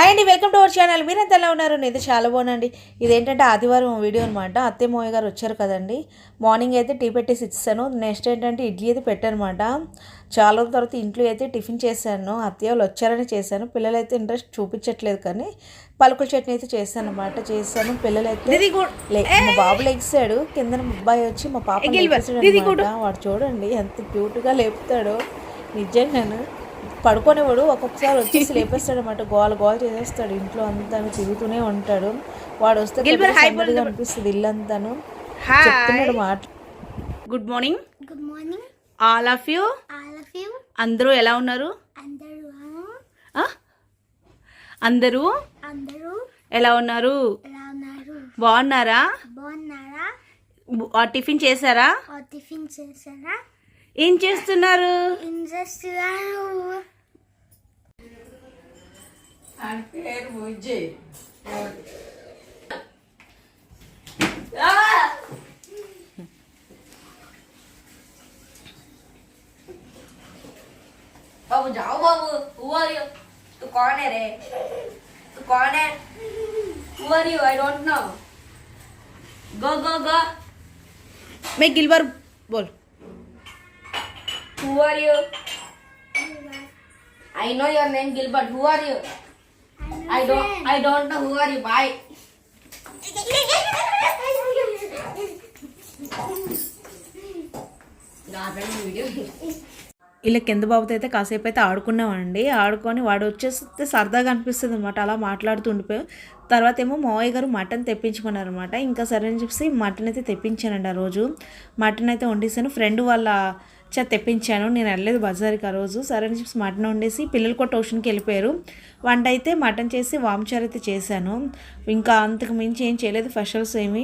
Hi అండి welcome to our channel మీరంతా ఎలా ఉన్నారు? నేను చాలా బాగున్నాండి ఇదేంటంటే ఆదివారం వీడియో అనమాట అత్తయ్య మోయ గారు వచ్చారు కదండి. మార్నింగ్ అయితే టీ పెట్టేసి ఇచ్చాను నెక్స్ట్ ఏంటంటే ఇడ్లీ అయితే పెట్టానమాట. చాలా రోజుల తర్వాత ఇంట్లో అయితే టిఫిన్ చేశాను. అత్తయ్య వాళ్ళు వచ్చారని చేశాను. పిల్లలు అయితే ఇంట్రెస్ట్ చూపించట్లేదు కానీ పలుకుల చట్నీ అయితే చేశాను. అనమాట చేశాను పిల్లలు అయితే లే- మా బాబు లెగిసాడు కింద అబ్బాయి వచ్చి మా పాప వాడు చూడండి ఎంత క్యూట్గా లేపుతాడో. నిజంగాను. పడుకునేవాడు. ఒక్కొక్కసారి వచ్చేసి లేపేస్తాడు అనమాట గోల గోల చేసేస్తాడు ఇంట్లో అంతా తిరుగుతూనే ఉంటాడు. వాడు వస్తే అనిపిస్తుంది ఇల్లంతాను. చెప్తున్నాడు మాట. Good morning good morning all of you all of you అందరూ ఎలా ఉన్నారు? అందరూ? ఆ? అందరూ? అందరూ? ఎలా ఉన్నారు? ఎలా ఉన్నారు? బాగున్నారా? బాగున్నారా? టిఫిన్ చేశారా? టిఫిన్ చేశారా? ఏం చేస్తున్నారు ఏం చేస్తున్నారు बाबू जाओ बाबू हु आर यू तू कौन है रे तू कौन है who are you I don't know go go go मैं गिलबर बोल Who are you? I know your name Gilbert. Who are you? I don't I don't know who are you. Bye. ఇలా కింద బాబుతో అయితే కాసేపు అయితే ఆడుకున్నామండి ఆడుకొని వాడు వచ్చేస్తే సరదాగా అనిపిస్తుంది అనమాట అలా మాట్లాడుతూ ఉండిపోయాం తర్వాత ఏమో మావయ్య గారు మటన్ తెప్పించుకున్నారనమాట ఇంకా సరే అని చెప్పేసి మటన్ అయితే తెప్పించానండి ఆ రోజు మటన్ అయితే వండిస్తాను ఫ్రెండ్ వాళ్ళ చే తెప్పించాను. నేను వెళ్ళలేదు బజార్కి ఆ రోజు. సరే అని చెప్పి మటన్ వండేసి పిల్లలు కూడా ట్యూషన్కి వెళ్ళిపోయారు. వంట అయితే మటన్ చేసి వామచారు అయితే చేశాను. ఇంకా అంతకు మించి ఏం చేయలేదు స్పెషల్స్ ఏమి.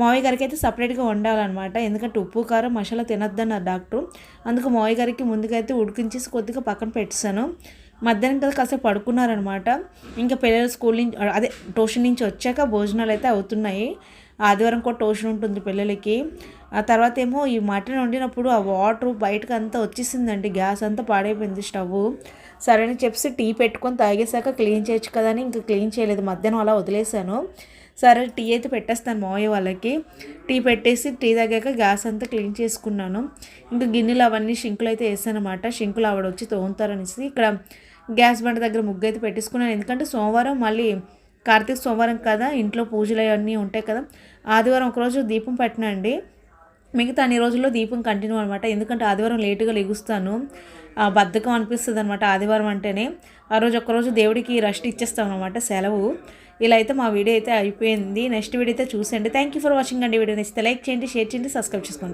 మావయ్య గారికి అయితే సపరేట్గా వండాలన్నమాట. ఎందుకంటే ఉప్పు కారం మసాలా తినొద్దన్నారు డాక్టర్. అందుకు మావయ్య గారికి ముందుగా అయితే ఉడికించేసి కొద్దిగా పక్కన పెట్టేశాను. మధ్యాహ్నం కదా కాసేపు పడుకున్నారనమాట ఇంకా పిల్లలు స్కూల్ నుంచి అదే ట్యూషన్ నుంచి వచ్చాక భోజనాలు అయితే అవుతున్నాయి. ఆదివారం కూడా ట్యూషన్ ఉంటుంది పిల్లలకి. ఆ తర్వాత ఏమో ఈ మటన్ వండినప్పుడు ఆ వాటర్ బయటకు అంతా వచ్చేసిందండి. గ్యాస్ అంతా పాడైపోయింది స్టవ్ సరే అని చెప్పి టీ పెట్టుకొని తాగేసాక క్లీన్ చేయొచ్చు కదా అని ఇంకా క్లీన్ చేయలేదు. మధ్యాహ్నం అలా వదిలేశాను. సరే టీ అయితే పెట్టేస్తాను మావయ్య వాళ్ళకి. టీ పెట్టేసి టీ తాగాక గ్యాస్ అంతా క్లీన్ చేసుకున్నాను. ఇంకా గిన్నెలు అవన్నీ షింకులు అయితే వేసాను అనమాట షింకులు ఆవిడ వచ్చి తోముతారనేసి ఇక్కడ గ్యాస్ బండ దగ్గర ముగ్గు అయితే పెట్టేసుకున్నాను. ఎందుకంటే సోమవారం మళ్ళీ కార్తీక సోమవారం కదా ఇంట్లో పూజలు అవన్నీ ఉంటాయి కదా. ఆదివారం ఒకరోజు దీపం పెట్టినండి. మిగతా అన్ని రోజుల్లో దీపం కంటిన్యూ అనమాట ఎందుకంటే ఆదివారం లేటుగా లెగుస్తాను. బద్ధకం అనిపిస్తుంది అనమాట ఆదివారం అంటేనే. ఆ రోజు ఒక్కరోజు దేవుడికి రెస్ట్ ఇచ్చేస్తాం అనమాట సెలవు. ఇలా అయితే మా వీడియో అయితే అయిపోయింది. నెక్స్ట్ వీడియో అయితే చూసండి థ్యాంక్ యూ ఫర్ వాచింగ్ అండి. వీడియో నచ్చితే లైక్ చేయండి షేర్ చేయండి సబ్స్క్రైబ్ చేసుకోండి.